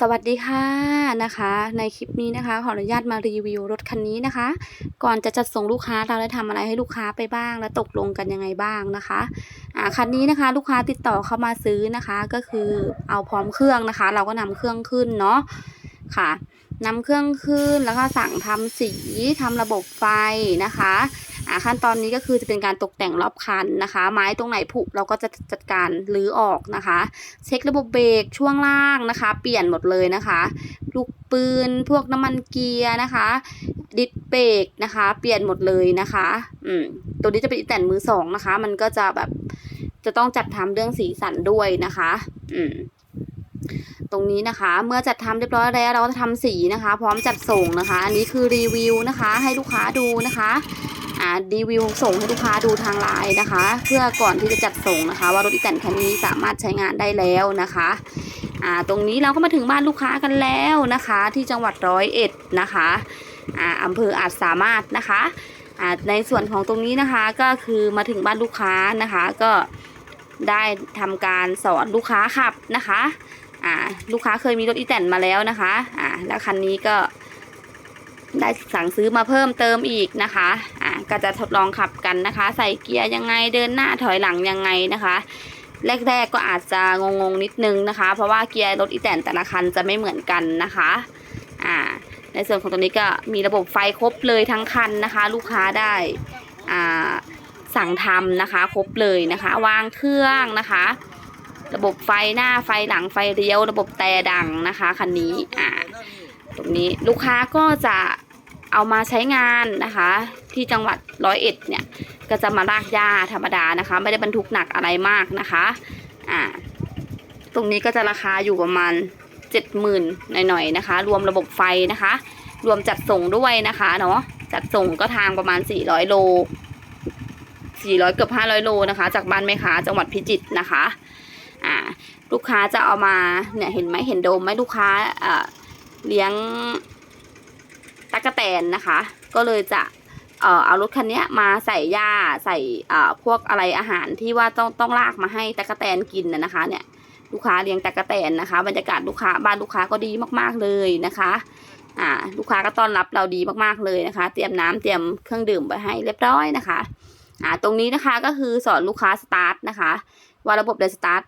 สวัสดีค่ะนะคะ ในคลิปนี้นะคะ ขออนุญาตมารีวิวรถคันนี้นะคะ ก่อนจะจัดส่งลูกค้าเราได้ทำอะไรให้ลูกค้าไปบ้าง และตกลงกันยังไงบ้างนะคะอ่าคันนี้นะคะลูกค้าติดต่อเข้ามาซื้อนะคะ ก็คือเอาพร้อมเครื่องนะคะ เราก็นำเครื่องขึ้นเนาะค่ะนำเครื่องขึ้นแล้วก็สั่งทำสีทำระบบไฟนะคะ อ่าขั้นตอนนี้ก็คือจะเป็นการตกแต่งรอบคันนะคะ ไม้ตรงไหนผุเราก็จะจัดการรื้อออกนะคะ เช็คระบบเบรกช่วงล่างนะคะ เปลี่ยนหมดเลยนะคะลูกปืนพวกน้ำมันเกียร์นะคะ ดิสเบรกนะคะ เปลี่ยนหมดเลยนะคะอืมตัวนี้จะเป็นแต่นมือสองนะคะ มันก็จะแบบจะต้องจัดทำเรื่องสีสันด้วยนะคะอืมตรงนี้นะคะ เมื่อจัดทำเรียบร้อยแล้วเราก็จะทำสีนะคะ พร้อมจัดส่งนะคะ อันนี้คือรีวิวนะคะ ให้ลูกค้าดูนะคะ รีวิวส่งให้ลูกค้าดูทางไลน์นะคะ เพื่อก่อนที่จะจัดส่งนะคะ ว่ารถอีแตนคันนี้สามารถใช้งานได้แล้วนะคะอ่าตรงนี้เราก็มาถึงบ้านลูกค้ากันแล้วนะคะ ที่จังหวัดร้อยเอ็ดนะคะอ่าอำเภออาจสามารถนะคะอ่าในส่วนของตรงนี้นะคะก็คือมาถึงบ้านลูกค้านะคะก็ได้ทำการสอนลูกค้าขับนะคะอ่าลูกค้าเคยมีรถอีแตนมาแล้วนะคะอ่าแล้วคันนี้ก็ ได้สั่งซื้อมาเพิ่มเติมอีกนะคะ อะก็จะทดลองขับกันนะคะ ใส่เกียร์ยังไงเดินหน้าถอยหลังยังไงนะคะ แรกๆก็อาจจะงงๆนิดนึงนะคะ เพราะว่าเกียร์รถอีแตนแต่ละคันจะไม่เหมือนกันนะคะ อ่า ในส่วนของตัวนี้ก็มีระบบไฟครบเลยทั้งคันนะคะ ลูกค้าได้อ่าสั่งทำนะคะ ครบเลยนะคะ วางเครื่องนะคะ ระบบไฟหน้าไฟหลังไฟเลี้ยว ระบบแต่ดังนะคะคันนี้อ่า ตรงนี้ลูกค้าก็จะเอามาใช้งานนะคะ ที่จังหวัดร้อยเอ็ดเนี่ยก็จะมาลากหญ้าธรรมดานะคะ ไม่ได้บรรทุกหนักอะไรมากนะคะอ่าตรงนี้ก็จะราคาอยู่ประมาณเจ็ดหมื่นหน่อยๆนะคะ รวมระบบไฟนะคะ รวมจัดส่งด้วยนะคะเนาะจัดส่งก็ทางประมาณสี่ร้อยโลสี่ร้อยเกือบห้าร้อยโลนะคะ จากบ้านแม่ค้าจังหวัดพิจิตรนะคะอ่าลูกค้าจะเอามาเนี่ยเห็นไหมเห็นโดมไหมลูกค้าอ่า เลี้ยงตั๊กแตนนะคะ ก็เลยจะเอ่อเอารถคันนี้มาใส่หญ้าใส่เอ่อพวกอะไรอาหารที่ว่าต้องต้องลากมาให้ตั๊กแตนกินนะนะคะ เนี่ย ลูกค้าเลี้ยงตั๊กแตนนะคะ บรรยากาศลูกค้าบ้านลูกค้าก็ดีมากๆเลยนะคะ อ่า ลูกค้าก็ต้อนรับเราดีมากๆเลยนะคะ เตรียมน้ำเตรียมเครื่องดื่มไปให้เรียบร้อยนะคะ อ่า ตรงนี้นะคะก็คือสอนลูกค้าสตาร์ทนะคะ ว่าระบบเดินสตาร์ท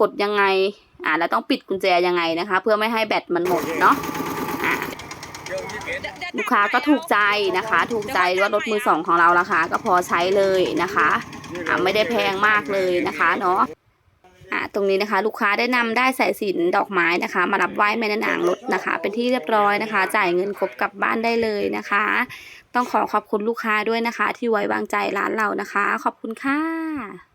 กดยังไงอ่าแล้วต้องปิดกุญแจยังไงนะคะ เพื่อไม่ให้แบตมันหมดเนาะลูกค้าก็ถูกใจนะคะ ถูกใจว่ารถมือสองของเราราคาก็พอใช้เลยนะคะอ่าไม่ได้แพงมากเลยนะคะเนาะอ่าตรงนี้นะคะ ลูกค้าได้นำได้สายสินดอกไม้นะคะ มารับไหว้แม่นางรถนะคะ เป็นที่เรียบร้อยนะคะ จ่ายเงินครบกลับบ้านได้เลยนะคะ ต้องขอขอบคุณลูกค้าด้วยนะคะ ที่ไว้วางใจร้านเรานะคะ ขอบคุณค่ะ